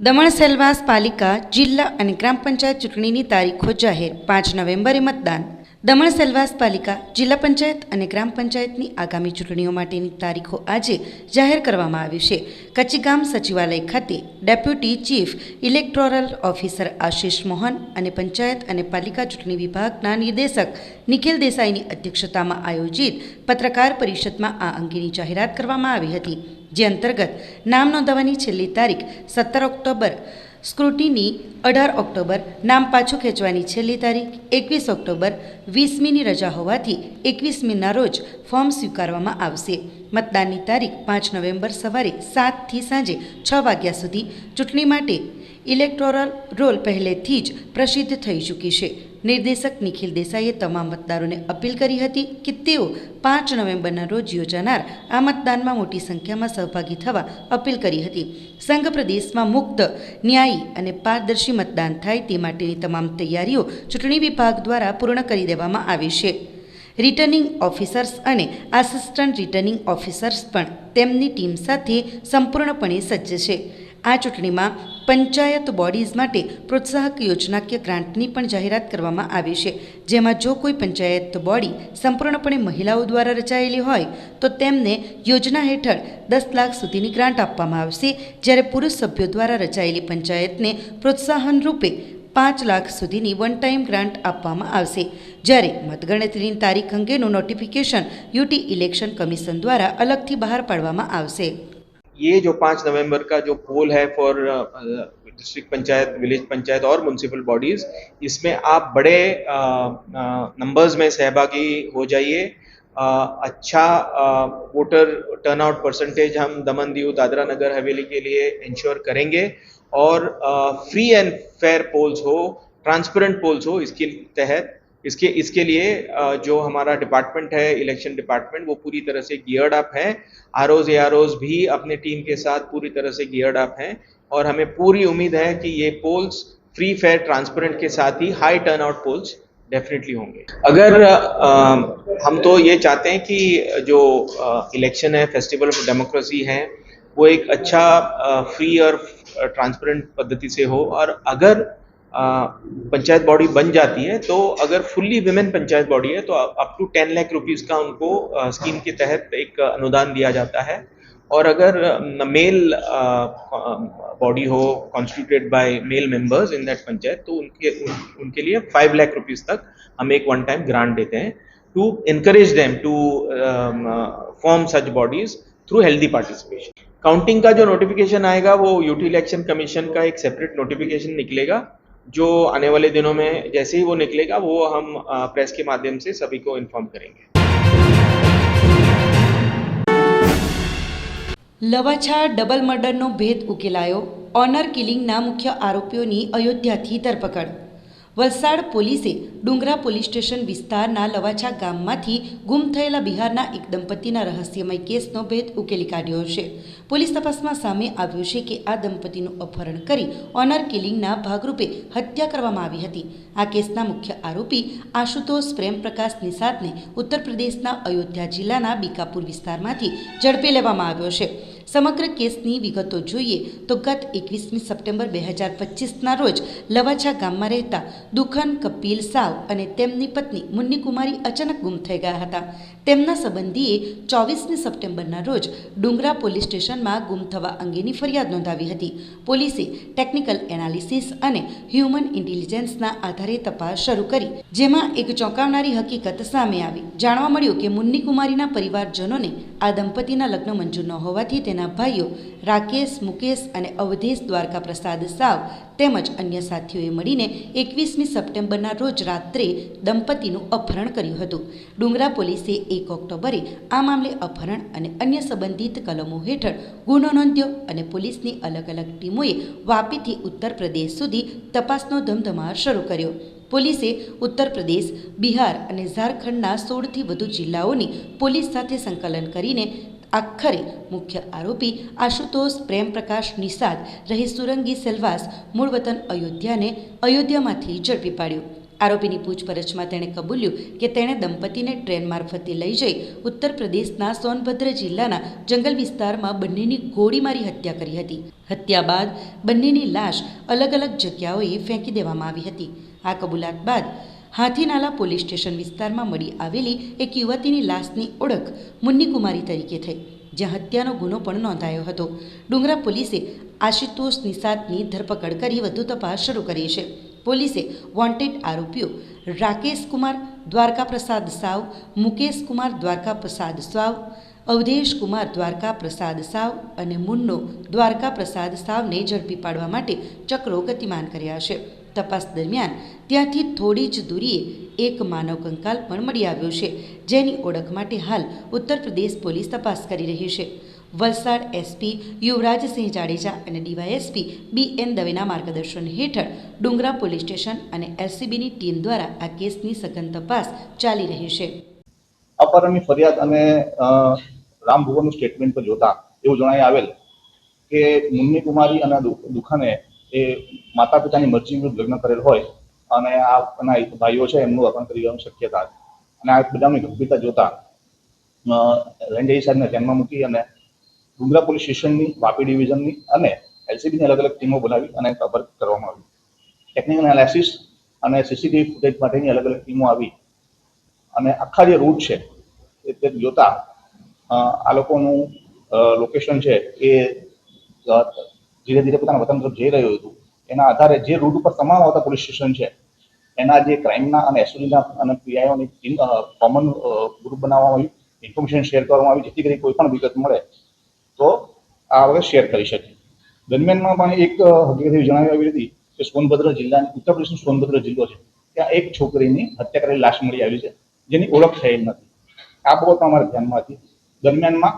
દમણ સેલવાસ પાલિકા જિલ્લા અને ગ્રામ પંચાયત ચૂંટણીની તારીખો જાહેર પાંચ નવેમ્બરે મતદાન દમણ સેલવાસ પાલિકા, જિલ્લા પંચાયત અને ગ્રામ પંચાયતની આગામી ચૂંટણીઓ માટેની તારીખો આજે જાહેર કરવામાં આવી છે. કચ્ચીગામ સચિવાલય ખાતે deputy chief electoral officer Ashish Mohan અને પંચાયત અને પાલિકા ચૂંટણી વિભાગના નિર્દેશક નિખિલ દેસાઈની અધ્યક્ષતામાં આયોજિત પત્રકાર પરિષદમાં આ અંગેની જાહેરાત કરવામાં આવી હતી. જે અંતર્ગત નામ નોંધાવવાની છેલ્લી તારીખ સત્તર ઓક્ટોબર સ્ક્રુટીની અઢાર ઓક્ટોબર નામ પાછું ખેંચવાની છેલ્લી તારીખ એકવીસ ઓક્ટોબર વીસમીની રજા હોવાથી એકવીસમીના રોજ ફોર્મ સ્વીકારવામાં આવશે. મતદાનની તારીખ પાંચ નવેમ્બર સવારે સાતથી સાંજે છ વાગ્યા સુધી ચૂંટણી માટે ઇલેક્ટોરલ રોલ પહેલેથી જ પ્રસિદ્ધ થઈ ચૂકી છે. નિર્દેશક નિખિલ દેસાઈએ તમામ મતદારોને અપીલ કરી હતી કે તેઓ પાંચ નવેમ્બરના રોજ યોજાનાર આ મતદાનમાં મોટી સંખ્યામાં સહભાગી થવા અપીલ કરી હતી. સંઘ પ્રદેશમાં મુક્ત, ન્યાયી અને પારદર્શી મતદાન થાય તે માટેની તમામ તૈયારીઓ ચૂંટણી વિભાગ દ્વારા પૂર્ણ કરી દેવામાં આવી છે. રિટર્નિંગ ઓફિસર્સ અને આસિસ્ટન્ટ રિટર્નિંગ ઓફિસર્સ પણ તેમની ટીમ સાથે સંપૂર્ણપણે સજ્જ છે. આ ચૂંટણીમાં પંચાયત બોડીઝ માટે પ્રોત્સાહક યોજનાકીય ગ્રાન્ટની પણ જાહેરાત કરવામાં આવી છે. જેમાં જો કોઈ પંચાયત બોડી સંપૂર્ણપણે મહિલાઓ દ્વારા રચાયેલી હોય, તો તેમને યોજના હેઠળ દસ લાખ સુધીની ગ્રાન્ટ આપવામાં આવશે. જ્યારે પુરુષ સભ્યો દ્વારા રચાયેલી પંચાયતને પ્રોત્સાહન રૂપે પાંચ લાખ સુધીની વન ટાઈમ ગ્રાન્ટ આપવામાં આવશે. જ્યારે મતગણતરીની તારીખ અંગેનું નોટિફિકેશન યુટી ઇલેક્શન કમિશન દ્વારા અલગથી બહાર પાડવામાં આવશે. ये जो पाँच नवंबर का जो पोल है for district panchayat village panchayat और म्यूनसिपल बॉडीज इसमें आप बड़े नंबर्स में सहभागी हो जाइए। अच्छा वोटर टर्नआउट परसेंटेज हम दमन दीव दादरा नगर, हवेली के लिए इंश्योर करेंगे। और फ्री एंड फेयर पोल्स हो ट्रांसपेरेंट पोल्स हो, इसके तहत इसके इसके लिए जो हमारा डिपार्टमेंट है इलेक्शन डिपार्टमेंट वो पूरी तरह से गियर्ड अप है। R Os A R Os भी अपने टीम के साथ पूरी तरह से गियर्ड अप हैं। और हमें पूरी उम्मीद है कि ये पोल्स फ्री फेयर ट्रांसपेरेंट के साथ ही high turnout polls definitely होंगे। अगर अ, हम तो ये चाहते हैं कि जो इलेक्शन है फेस्टिवल ऑफ़ डेमोक्रेसी है वो एक अच्छा फ्री और ट्रांसपेरेंट पद्धति से हो। और अगर पंचायत बॉडी बन जाती है तो अगर फुल्ली विमेन पंचायत बॉडी है तो up to ten lakh rupees का उनको स्कीम के तहत एक अनुदान दिया जाता है। और अगर मेल बॉडी हो constituted by male members in that panchayat तो उनके उन, उनके लिए फाइव लाख रुपीज़ तक हम एक वन टाइम ग्रांट देते हैं to encourage them to form such bodies through bodies participation counting का जो नोटिफिकेशन आएगा वो यूटी इलेक्शन कमीशन का एक सेपरेट नोटिफिकेशन निकलेगा। जो आने वाले दिनों में जैसे ही वो निकलेगा वो हम प्रेस के माध्यम से सभी को इन्फॉर्म करेंगे લવાછા ડબલ મર્ડરનો ભેદ ઉકેલાયો ઓનર કિલિંગના મુખ્ય આરોપીઓની અયોધ્યાથી ધરપકડ વલસાડ પોલીસે ડુંગરા પોલીસ સ્ટેશન વિસ્તારના લવાછા ગામમાંથી ગુમ થયેલા બિહારના એક દંપતીના રહસ્યમય કેસનો ભેદ ઉકેલી કાઢ્યો છે. પોલીસ તપાસમાં સામે આવ્યું છે કે આ દંપતીનું અપહરણ કરી ઓનર કિલિંગના ભાગરૂપે હત્યા કરવામાં આવી હતી. આ કેસના મુખ્ય આરોપી આશુતોષ પ્રેમપ્રકાશ નિષાદને ઉત્તર પ્રદેશના અયોધ્યા જિલ્લાના બીકાપુર વિસ્તારમાંથી ઝડપી લેવામાં આવ્યો છે. સમગ્ર કેસની વિગતો જોઈએ તો ગત એકવીસમી સપ્ટેમ્બર બે હજાર પચીસના રોજ લવાછા ગામમાં રહેતા દુખન, કપિલ સાવ અને તેમની પત્ની મુન્નીકુમારી અચાનક ગુમ થઈ ગયા હતા. તેમના સંબંધીએ ચોવીસમી સપ્ટેમ્બરના રોજ ડુંગરા પોલીસ સ્ટેશનમાં ગુમ થવા અંગેની ફરિયાદ નોંધાવી હતી. પોલીસે ટેકનિકલ એનાલિસિસ અને હ્યુમન ઇન્ટેલિજન્સના આધારે તપાસ શરૂ કરી, જેમાં એક ચોંકાવનારી હકીકત સામે આવી. જાણવા મળ્યું કે મુન્ની કુમારીના પરિવારજનોને આ દંપતીના લગ્ન મંજૂર ન હોવાથી તેના ભાઈઓ રાકેશ, મુકેશ અને અવધેશ દ્વારકા પ્રસાદ સાવ તેમજ અન્ય સાથીઓએ મળીને એકવીસમી સપ્ટેમ્બરના રોજ રાત્રે દંપતીનું અપહરણ કર્યું હતું. ડુંગરા પોલીસે એક ઓક્ટોબરે આ મામલે અપહરણ અને અન્ય સંબંધિત કલમો હેઠળ ગુનો નોંધ્યો અને પોલીસની અલગ અલગ ટીમોએ વાપીથી ઉત્તર પ્રદેશ સુધી તપાસનો ધમધમાર શરૂ કર્યો. પોલીસે ઉત્તર પ્રદેશ, બિહાર અને ઝારખંડના સોળથી વધુ જિલ્લાઓની પોલીસ સાથે સંકલન કરીને આખરે મુખ્ય આરોપી આશુતોષ પ્રેમપ્રકાશ નિષાદ રહી સુરંગી સેલવાસ મૂળ વતન અયોધ્યાને અયોધ્યામાંથી ઝડપી પાડ્યો. આરોપીની પૂછપરછમાં તેણે કબૂલ્યું કે તેણે દંપતીને ટ્રેન મારફતે લઈ જઈ ઉત્તર પ્રદેશના સોનભદ્ર જિલ્લાના જંગલ વિસ્તારમાં બંનેની ગોળી મારી હત્યા કરી હતી. હત્યા બાદ બંનેની લાશ અલગ અલગ જગ્યાઓએ ફેંકી દેવામાં આવી હતી. આ કબૂલાત બાદ હાથીનાલા પોલીસ સ્ટેશન વિસ્તારમાં મળી આવેલી એક યુવતીની લાશની ઓળખ મુન્નીકુમારી તરીકે થઈ, જ્યાં હત્યાનો ગુનો પણ નોંધાયો હતો. ડુંગરા પોલીસે આશુતોષ નિષાદની ધરપકડ કરી વધુ તપાસ શરૂ કરી છે. પોલીસે વોન્ટેડ આરોપીઓ રાકેશ કુમાર, દ્વારકા પ્રસાદ સાવ, મુકેશ કુમાર, દ્વારકા પ્રસાદ સાવ, અવધેશ કુમાર, દ્વારકા પ્રસાદ સાવ અને મુન્નો, દ્વારકા પ્રસાદ સાવને ઝડપી પાડવા માટે ચક્રો ગતિમાન કર્યા છે. તપાસ દરમિયાન ત્યાંથી થોડી જ દૂરીએ એક માનવ કંકાલ પણ મળી આવ્યો છે જેની ઓળખ માટે હાલ ઉત્તર પ્રદેશ પોલીસ તપાસ કરી રહી છે. વલસાડ એસપી યુવરાજસિંહ જાડેજા અને ડીવાયએસપી બી એન દવેના માર્ગદર્શન હેઠળ ડુંગરા પોલીસ સ્ટેશન અને એલસીબીની ટીમ દ્વારા આ કેસની સઘન તપાસ ચાલી રહી છે. અપહરણની ફરિયાદ અને અ, રામ ભુવનનું સ્ટેટમેન્ટ પર જોતા એવું જણાઈ આવેલ કે મુન્ની કુમારી અને દુખાને એ માતા પિતાની મરજી વિરુદ્ધ લગ્ન કરેલ હોય અને આ ભાઈઓ છે, એમનું અપહરણ કરી દેવાની શક્યતા. અને આ બધાની ગંભીરતા જોતા રેન્જ સાહેબને ધ્યાનમાં મૂકી અને ડુંગરા પોલીસ સ્ટેશનની, વાપી ડિવિઝનની અને એલસીબીની અલગ અલગ ટીમો બોલાવી અને કવર કરવામાં આવી ટેકનિકલ એનાલિસિસ અને સીસીટીવી ફૂટેજ માટેની અલગ અલગ ટીમો આવી અને આખા જે રૂટ છે, એ તે જોતા આ લોકોનું લોકેશન છે એ ધીરે ધીરે પોતાના વતન તરફ જઈ રહ્યું હતું. એના આધારે જે રૂટ ઉપર તમામ આવતા પોલીસ સ્ટેશન છે, એના જે ક્રાઇમના અને એસઓજીના અને પીઆઈઓની ટીમ કોમન ગ્રુપ બનાવવામાં આવ્યું ઇન્ફોર્મેશન શેર કરવામાં આવી, જેથી કરી કોઈ પણ વિગત મળે તો આ વખત શેર કરી શકે. દરમિયાનમાં પણ એક હકીકત એવી જણાવી આવી હતી કે સોનભદ્ર જિલ્લાની, ઉત્તર પ્રદેશનો સોનભદ્ર જિલ્લો છે. ત્યાં એક છોકરીની હત્યા કરેલી લાશ મળી આવી છે, જેની ઓળખ થયેલ નથી. આ બાબત અમારા ધ્યાનમાં હતી. દરમિયાનમાં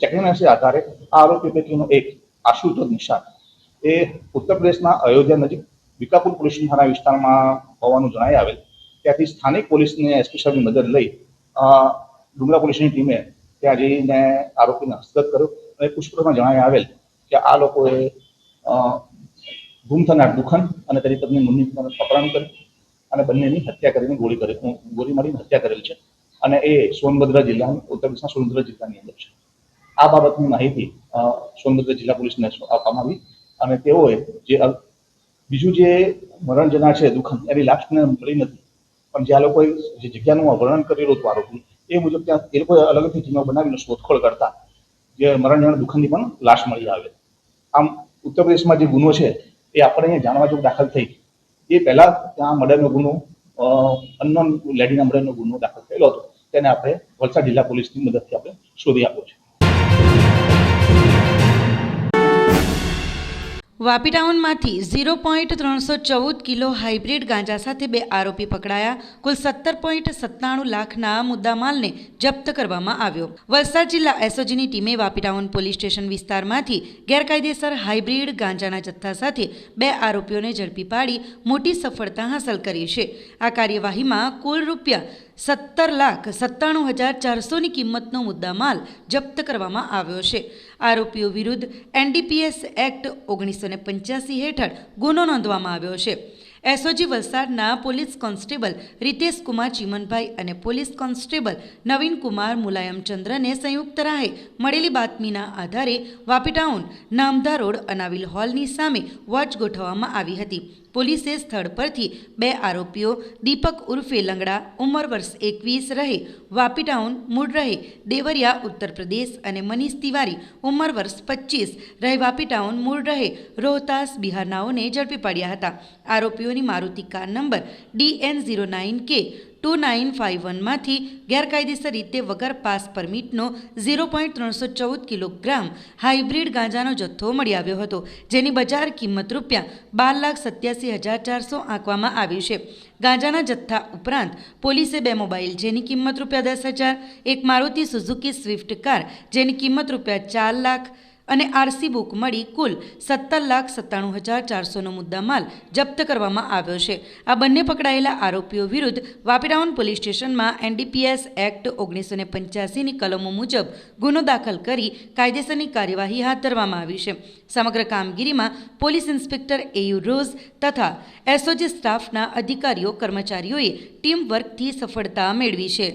ટેકનોલોજી આધારે આ આરોપી પૈકીનો એક આશુતોષ નિશાન. એ ઉત્તર પ્રદેશના અયોધ્યા નજીક વિકાપુર પોલીસ થાણા વિસ્તારમાં હોવાનું જણાઈ આવેલ. ત્યાંથી સ્થાનિક પોલીસને એસપી સાહેબની મદદ લઈ ડુંગરા પોલીસની ટીમે ત્યાં જઈને આરોપીને હસ્તગત કર્યો અને પૂછપરછમાં જણાય આવેલ કે આ લોકોએ ગુમ થનાર દુખન અને તેની પત્ની મુન્ની અપહરણ કર્યું અને બંનેની હત્યા કરીને ગોળી કરી ગોળી મારીને હત્યા કરેલ છે. અને એ સોનભદ્ર જિલ્લાની, ઉત્તર પ્રદેશના સોનભદ્ર જિલ્લાની અંદર છે. આ બાબતની માહિતી સોનભદ્ર જિલ્લા પોલીસને આપવામાં આવી. અને તેઓએ જે બીજું જે મરણ જનાર છે દુખન, એની લાશને મળી નથી. પણ જે આ લોકોએ જે જગ્યાનું વર્ણન કરેલું હતું આરોપી એ મુજબ ત્યાં એ લોકોએ અલગથી અલગ ટીમો બનાવીને શોધખોળ કરતા. જે મરણ દુખનની પણ લાશ મળી આવે. આમ ઉત્તર પ્રદેશમાં જે ગુનો છે, એ આપણે અહીંયા જાણવા જેવું દાખલ થઈ. એ પહેલા ત્યાં મર્ડરનો ગુનો અન્નોન લેડીના મર્ડરનો ગુનો દાખલ થયેલો હતો. તેને આપણે વલસાડ જિલ્લા પોલીસની મદદથી આપણે શોધી આપ્યો છે. વાપી ટાઉનમાંથી ઝીરો પોઈન્ટ ત્રણસો ચૌદ કિલો હાઇબ્રિડ ગાંજા સાથે બે આરોપી પકડાયા. કુલ સત્તર પોઈન્ટ સત્તાણું લાખના મુદ્દામાલને જપ્ત કરવામાં આવ્યો. વલસાડ જિલ્લા એસઓજીની ટીમે વાપી ટાઉન પોલીસ સ્ટેશન વિસ્તારમાંથી ગેરકાયદેસર હાઇબ્રિડ ગાંજાના જથ્થા સાથે બે આરોપીઓને ઝડપી પાડી મોટી સફળતા હાંસલ કરી છે. આ કાર્યવાહીમાં કુલ રૂપિયા સત્તર લાખ સત્તાણું હજાર ચારસોની કિંમતનો મુદ્દામાલ જપ્ત કરવામાં આવ્યો છે. આરોપીઓ વિરુદ્ધ એનડીપીએસ એક્ટ ઓગણીસો ને પંચ્યાસી હેઠળ ગુનો નોંધવામાં આવ્યો છે. એસઓજી વલસાડના પોલીસ કોન્સ્ટેબલ રીતેશ કુમાર ચીમનભાઈ અને પોલીસ કોન્સ્ટેબલ નવીન કુમાર મુલાયમચંદ્રને સંયુક્ત રાહે મળેલી બાતમીના આધારે વાપી ટાઉન નામદા રોડ અનાવિલ હોલની સામે વોચ ગોઠવવામાં આવી હતી. પોલીસે સ્થળ પરથી બે આરોપીઓ, દીપક ઉર્ફે લંગડા, ઉંમર વર્ષ એકવીસ રહે, વાપી ટાઉન મૂળ રહે, દેવરિયા ઉત્તર પ્રદેશ અને મનીષ તિવારી ઉંમર વર્ષ પચીસ રહે, વાપી ટાઉન મૂળ રહે, રોહતાસ બિહારનાઓને ઝડપી પાડ્યા હતા. આરોપીઓની Maruti car number DN zero nine K two nine five વનમાંથી ગેરકાયદેસર રીતે વગર પાસ પરમિટનો ઝીરો પોઈન્ટ ત્રણસો ચૌદ કિલોગ્રામ હાઇબ્રિડ ગાંજાનો જથ્થો મળી આવ્યો હતો, જેની બજાર કિંમત રૂપિયા બાર લાખ સત્યાસી હજાર ચારસો આંકવામાં આવી છે. ગાંજાના જથ્થા ઉપરાંત પોલીસે બે મોબાઈલ જેની કિંમત રૂપિયા દસ હજાર, એક મારુતિ સુઝુકી સ્વિફ્ટ કાર, જેની કિંમત રૂપિયા ચાર લાખ અને આરસી બુક મળી કુલ સત્તર લાખ સત્તાણું હજાર ચારસોનો મુદ્દામાલ જપ્ત કરવામાં આવ્યો છે. આ બંને પકડાયેલા આરોપીઓ વિરુદ્ધ વાપીડાઉન પોલીસ સ્ટેશનમાં એનડીપીએસ એક્ટ ઓગણીસો ને પંચ્યાસીની કલમો મુજબ ગુનો દાખલ કરી કાયદેસરની કાર્યવાહી હાથ ધરવામાં આવી છે. સમગ્ર કામગીરીમાં police inspector A U Rose તથા એસઓજી સ્ટાફના અધિકારીઓ, કર્મચારીઓએ ટીમ વર્કથી સફળતા મેળવી છે.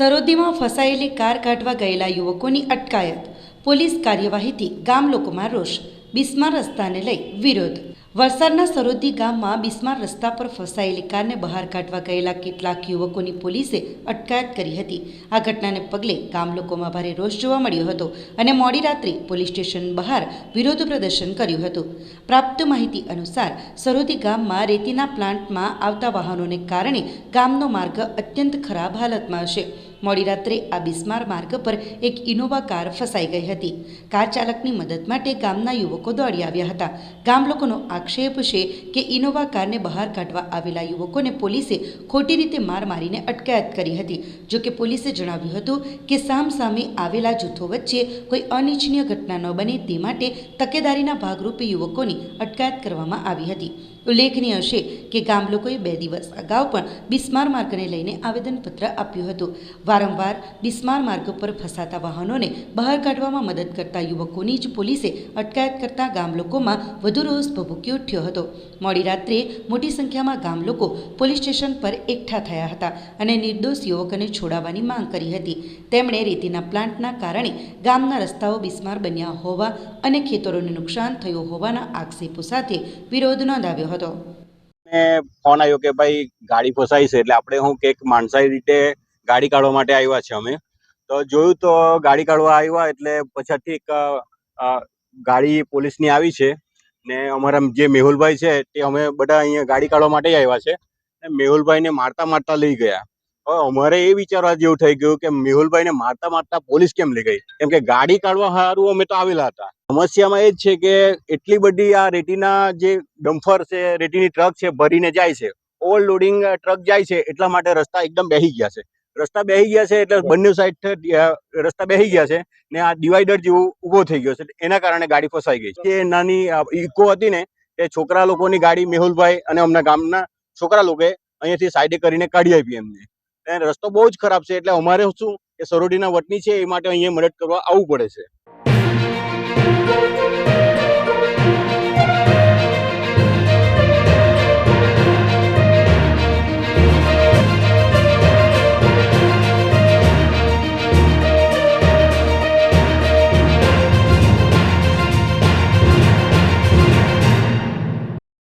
સરોદીમાં ફસાયેલી કાર કાઢવા ગયેલા યુવકોની અટકાયત. પોલીસ કાર્યવાહીથી ગામ લોકોમાં રોષ. બિસ્માર રસ્તાને લઈ વિરોધ. વલસાડના સરોદી ગામમાં બિસ્માર રસ્તા પર ફસાયેલી કારને બહાર કાઢવા ગયેલા કેટલાક યુવકોની પોલીસે અટકાયત કરી હતી. આ ઘટનાને પગલે ગામ લોકોમાં ભારે રોષ જોવા મળ્યો હતો અને મોડી રાત્રે પોલીસ સ્ટેશન બહાર વિરોધ પ્રદર્શન કર્યું હતું. પ્રાપ્ત માહિતી અનુસાર, સરોદી ગામમાં રેતીના પ્લાન્ટમાં આવતા વાહનોને કારણે ગામનો માર્ગ અત્યંત ખરાબ હાલતમાં હશે. મોડી રાત્રે આ બિસ્માર માર્ગ પર એક ઇનોવા કાર ફસાઈ ગઈ હતી. કાર ચાલકની મદદ માટે ગામના યુવકો દોડી આવ્યા હતા. ગામ લોકોનો આક્ષેપ છે કે ઇનોવા કારને બહાર કાઢવા આવેલા યુવકોને પોલીસે ખોટી રીતે માર મારીને અટકાયત કરી હતી. જો કે પોલીસે જણાવ્યું હતું કે સામસામે આવેલા જૂથો વચ્ચે કોઈ અનિચ્છનીય ઘટના ન બને તે માટે તકેદારીના ભાગરૂપે યુવકોની અટકાયત કરવામાં આવી હતી. ઉલ્લેખનીય છે કે ગામ લોકોએ બે દિવસ અગાઉ પણ બિસ્માર માર્ગને લઈને આવેદનપત્ર આપ્યું હતું. વારંવાર બિસ્માર માર્ગ પર ફસાતા વાહનોને બહાર કાઢવામાં મદદ કરતા યુવકોની જ પોલીસે અટકાયત કરતા ગામ લોકોમાં વધુ રોષ ભભૂકી ઉઠ્યો હતો. મોડી રાત્રે મોટી સંખ્યામાં ગામ લોકો પોલીસ સ્ટેશન પર એકઠા થયા હતા અને નિર્દોષ યુવકોને છોડાવવાની માંગ કરી હતી. તેમણે રેતીના પ્લાન્ટના કારણે ગામના રસ્તાઓ બિસ્માર બન્યા હોવા અને ખેતરોને નુકસાન થયું હોવાના આક્ષેપો સાથે વિરોધ નોંધાવ્યો હતો. ફોન આવ્યો કે ભાઈ ગાડી ફસાઈ છે, એટલે આપણે હું કે માણસાઈ રીતે ગાડી કાઢવા માટે આવ્યા છે અમે. તો જોયું તો ગાડી કાઢવા આવ્યા એટલે પછાડથી એક ગાડી પોલીસની આવી છે. ને અમારા જે મેહુલભાઈ છે, તે અમે બધા અહીંયા ગાડી કાઢવા માટે આવ્યા છે. મેહુલભાઈને મારતા મારતા લઈ ગયા. અમારે એ વિચારવા જેવું થઈ ગયું કે મેહુલભાઈને મારતા મારતા પોલીસ કેમ લઈ ગઈ? કેમ કે ગાડી કાઢવા સારું અમે તો આવેલા હતા. સમસ્યામાં એ જ છે કે એટલી બધી આ રેતીના જે ડમ્ફર છે, રેતીની ટ્રક છે, ભરીને જાય છે. ઓવરલોડિંગ ટ્રક જાય છે, એટલા માટે રસ્તા એકદમ બેહી ગયા છે. રસ્તા બેહી ગયા છે એટલે બંને સાઈડ રસ્તા બેહી ગયા છે ને આ ડિવાઈડર જેવું ઊભો થઈ ગયો છે. એના કારણે ગાડી ફસાઈ ગઈ છે. નાની ઇકો હતી ને એ છોકરા લોકોની ગાડી મેહુલભાઈ અને અમના ગામના છોકરા લોકોએ અહીંયાથી સાઈડે કરીને કાઢી આપી એમને. રસ્તો બહુ જ ખરાબ છે, એટલે અમારે શું કે સરોડીના વતની છે એ માટે અહીંયા મદદ કરવા આવવું પડે છે.